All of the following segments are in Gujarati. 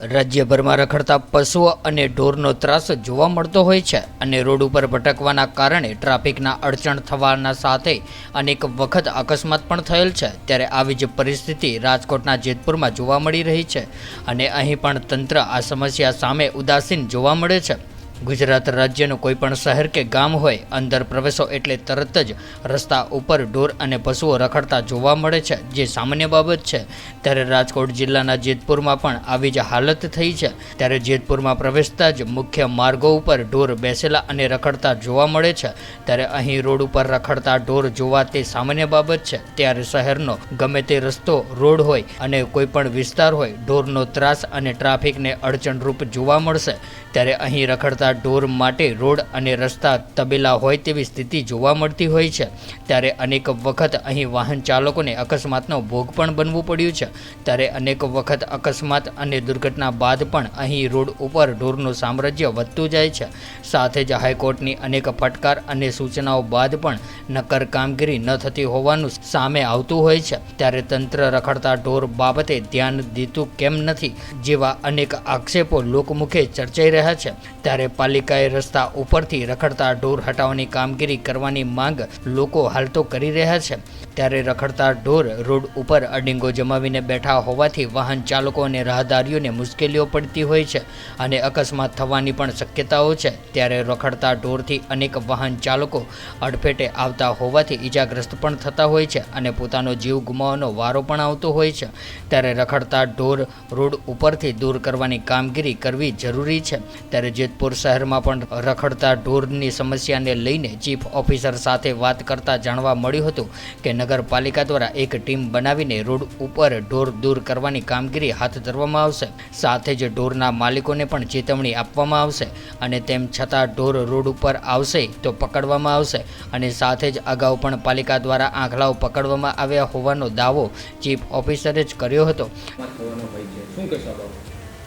રાજ્યભરમાં રખડતા પશુઓ અને ઢોરનો ત્રાસ જોવા મળતો હોય છે અને રોડ ઉપર ભટકવાના કારણે ટ્રાફિકના અડચણ થવાના સાથે અનેક વખત અકસ્માત પણ થયેલ છે. ત્યારે આવી જ પરિસ્થિતિ રાજકોટના જેતપુરમાં જોવા મળી રહી છે અને અહીં પણ તંત્ર આ સમસ્યા સામે ઉદાસીન જોવા મળે છે. ગુજરાત રાજ્યનું કોઈ પણ શહેર કે ગામ હોય, અંદર પ્રવેશો એટલે તરત જ રસ્તા ઉપર ઢોર અને પશુઓ રખડતા જોવા મળે છે. જે સામાન્ય બાબત છે. ત્યારે રાજકોટ જિલ્લાના જેતપુરમાં પણ આવી જ હાલત થઈ છે. ત્યારે જેતપુરમાં પ્રવેશતા જ મુખ્ય માર્ગો ઉપર ઢોર બેસેલા અને રખડતા જોવા મળે છે. ત્યારે અહીં રોડ ઉપર રખડતા ઢોર જોવા તે સામાન્ય બાબત છે. ત્યારે શહેરનો ગમે તે રસ્તો, રોડ હોય અને કોઈ પણ વિસ્તાર હોય ઢોરનો ત્રાસ અને ટ્રાફિકને અડચણરૂપ જોવા મળશે. ત્યારે અહીં રખડતા ઢોર માટે રોડ અને રસ્તા તબેલા હોય તેવી સ્થિતિ જોવા મળતી હોય છે. ત્યારે અનેક વખત અહીં વાહન ચાલકોને અકસ્માતનો ભોગ પણ બનવું પડ્યું છે. ત્યારે અનેક વખત અકસ્માત અને દુર્ઘટના બાદ પણ અહીં રોડ ઉપર ઢોરનું સામ્રાજ્ય વધતું જાય છે. સાથે જ હાઈકોર્ટની અનેક ફટકાર અને સૂચનાઓ બાદ પણ નક્કર કામગીરી ન થતી હોવાનું સામે આવતું હોય છે. ત્યારે તંત્ર રખડતા ઢોર બાબતે ધ્યાન દીતું કેમ નથી? જેવા અનેક આક્ષેપો લોકમુખે ચર્ચાઈ રહ્યા છે. ત્યારે પાલિકાએ રસ્તા ઉપરથી રખડતા ઢોર હટાવવાની કામગીરી કરવાની માંગ લોકો હાલ તો કરી રહ્યા છે. ત્યારે રખડતા ઢોર રોડ ઉપર અડિંગો જમાવીને બેઠા હોવાથી વાહન ચાલકો અને રાહદારીઓને મુશ્કેલીઓ પડતી હોય છે અને અકસ્માત થવાની પણ શક્યતાઓ છે. ત્યારે રખડતા ઢોરથી અનેક વાહન ચાલકો અડફેટે આવતા હોવાથી ઈજાગ્રસ્ત પણ થતા હોય છે અને પોતાનો જીવ ગુમાવવાનો વારો પણ આવતો હોય છે. ત્યારે રખડતા ઢોર રોડ ઉપરથી દૂર કરવાની કામગીરી કરવી જરૂરી છે. ત્યારે જેતપુર શહેરમાં પણ રખડતા ઢોરની સમસ્યાને લઈને ચીફ ઓફિસર સાથે વાત કરતા જાણવા મળ્યું હતું કે નગરપાલિકા દ્વારા એક ટીમ બનાવીને રોડ ઉપર ઢોર દૂર કરવાની કામગીરી હાથ ધરવામાં આવશે. સાથે જ ઢોરના માલિકોને પણ ચેતવણી આપવામાં આવશે અને તેમ છતાં ઢોર રોડ ઉપર આવશે તો પકડવામાં આવશે અને સાથે જ અગાઉ પણ પાલિકા દ્વારા આંખલાઓ પકડવામાં આવ્યા હોવાનો દાવો ચીફ ઓફિસરે જ કર્યો હતો.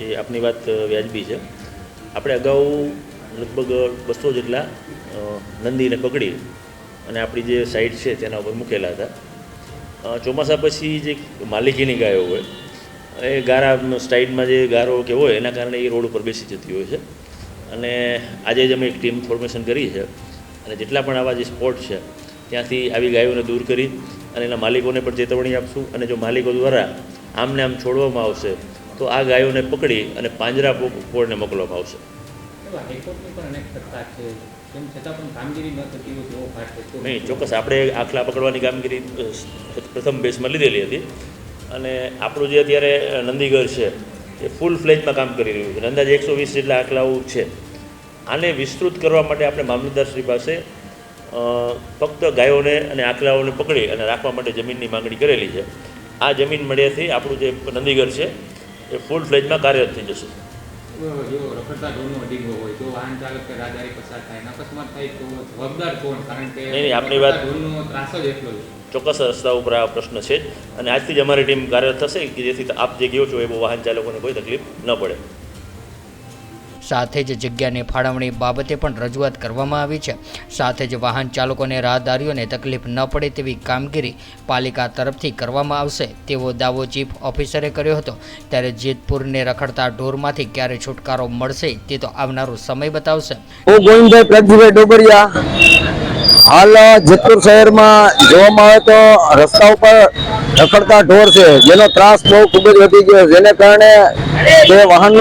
એ આપની વાત વ્યાજબી છે. આપણે અગાઉ લગભગ બસો જેટલા નંદીને પકડી અને આપણી જે સાઇડ છે તેના ઉપર મૂકેલા હતા. ચોમાસા પછી જે માલિકીની ગાયો હોય, એ ગારા સ્ટાઇલમાં જે ગારો કે હોય, એના કારણે એ રોડ ઉપર બેસી જતી હોય છે. અને આજે જ અમે એક ટીમ ફોર્મેશન કરી છે. અને જેટલા પણ આવા જે સ્પોટ છે, ત્યાંથી આવી ગાયોને દૂર કરી અને એના માલિકોને પણ ચેતવણી આપશું. અને જો માલિકો દ્વારા આમને આમ છોડવામાં આવશે તો આ ગાયોને પકડી અને પાંજરા પોળને મોકલવામાં આવશે નહીં ચોક્કસ આપણે આખલા પકડવાની કામગીરી પ્રથમ બેસમાં લીધેલી હતી. અને આપણું જે અત્યારે નંદીગર છે એ ફૂલ ફ્લેજમાં કામ કરી રહ્યું છે. અંદાજે એકસો વીસ જેટલા આખલાઓ છે. આને વિસ્તૃત કરવા માટે આપણે મામલતદારશ્રી પાસે ફક્ત ગાયોને અને આખલાઓને પકડી અને રાખવા માટે જમીનની માંગણી કરેલી છે. આ જમીન મળ્યાથી આપણું જે નંદીગર છે એ ફૂલ ફ્લેજમાં કાર્યરત થઈ જશે. ચોક્કસ રસ્તા ઉપર આ પ્રશ્ન છે. જ અને આજથી જ અમારી ટીમ કાર્યરત થશે કે જેથી આપ જે ગયો છો એ વાહન ચાલકોને કોઈ તકલીફ ન પડે. સાથે જ જગ્યાની ફાળવણી બાબતે પણ રજૂઆત કરવામાં આવી છે. સાથે જ વાહન ચાલકોને રાહદારીઓને તકલીફ ન પડે તેવી કામગીરી પાલિકા તરફથી કરવામાં આવશે. તેવો દાવો ચીફ ઓફિસરે કર્યો હતો. ત્યારે જેતપુરને રખડતા ઢોરમાંથી ક્યારે છુટકારો મળશે તે તો આવનારો સમય બતાવશે. ગોવિંદભાઈ પ્રગજીભાઈ ડોબરિયા હાલ જેતપુર શહેરમાં જોવામાં આવે તો રસ્તા ઉપર રખડતા ઢોર છે, જેનો ત્રાસ બહુ ખૂબ જ વધી ગયો જેને કારણે તે વાહન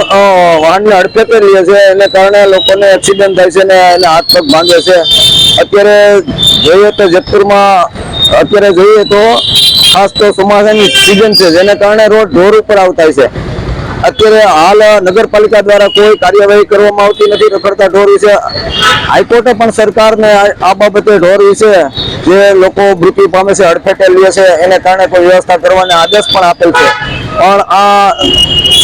વાહનને અડફેટે લે છે. એને કારણે લોકોને એક્સિડન્ટ થાય છે ને એને હાથ પગ ભાંગે છે. અત્યારે જોઈએ તો જેતપુરમાં, અત્યારે જોઈએ તો ખાસ તો ચોમાસાની સિઝન છે, જેને કારણે રોડ ઢોર ઉપર આવતા છે. અત્યારે હાલ નગરપાલિકા દ્વારા કોઈ કાર્યવાહી કરવામાં આવતી નથી રખડતા ઢોર વિશે. હાઈકોર્ટે પણ સરકારને આ- બાબતે ઢોર વિશે જે લોકો મૃત્યુ પામે છે અડફેટે લે છે, એને કારણે કોઈ વ્યવસ્થા કરવાના આદેશ પણ આપેલ છે. પણ આ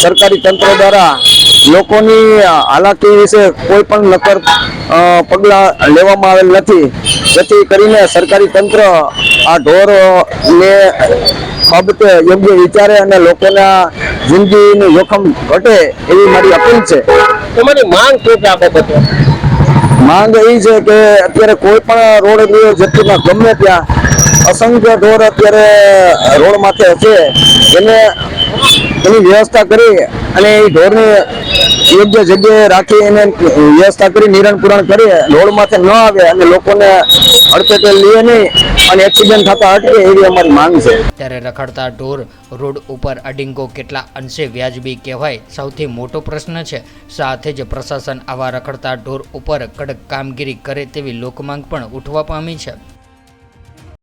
સરકારી તંત્ર દ્વારા લોકોની હાલાકી વિશે કોઈ પણ નક્કર પગલાં લેવામાં આવેલ નથી. જેથી કરીને સરકારી તંત્ર આ ઢોર ને બાબતે યોગ્ય વિચારે અને લોકોના જિંદગીનું જોખમ ઘટે એવી મારી અપીલ છે. તમારી માંગ શું છે આ બાબતે? માંગ એ છે કે અત્યારે કોઈ પણ રોડ જેટલીમાં જેટલું ગમે ત્યાં અસંખ્ય ઢોર અત્યારે રોડ માથે છે એને એની વ્યવસ્થા કરી અને એ ઢોરને યોગ્ય જગ્યાએ રાખી એને વ્યવસ્થા કરી નિરણ પૂરણ કરી રોડ ન આવે અને લોકોને અડફેટે લઈએ નહીં અને એક્સિડન્ટ થતા અટકે એવી અમારી માંગ છે. ત્યારે રખડતા ઢોર રોડ ઉપર અડિંગો કેટલા અંશે વ્યાજબી કહેવાય, સૌથી મોટો પ્રશ્ન છે. સાથે જ પ્રશાસન આવા રખડતા ઢોર ઉપર કડક કામગીરી કરે તેવી લોકમાંગ પણ ઉઠવા પામી છે.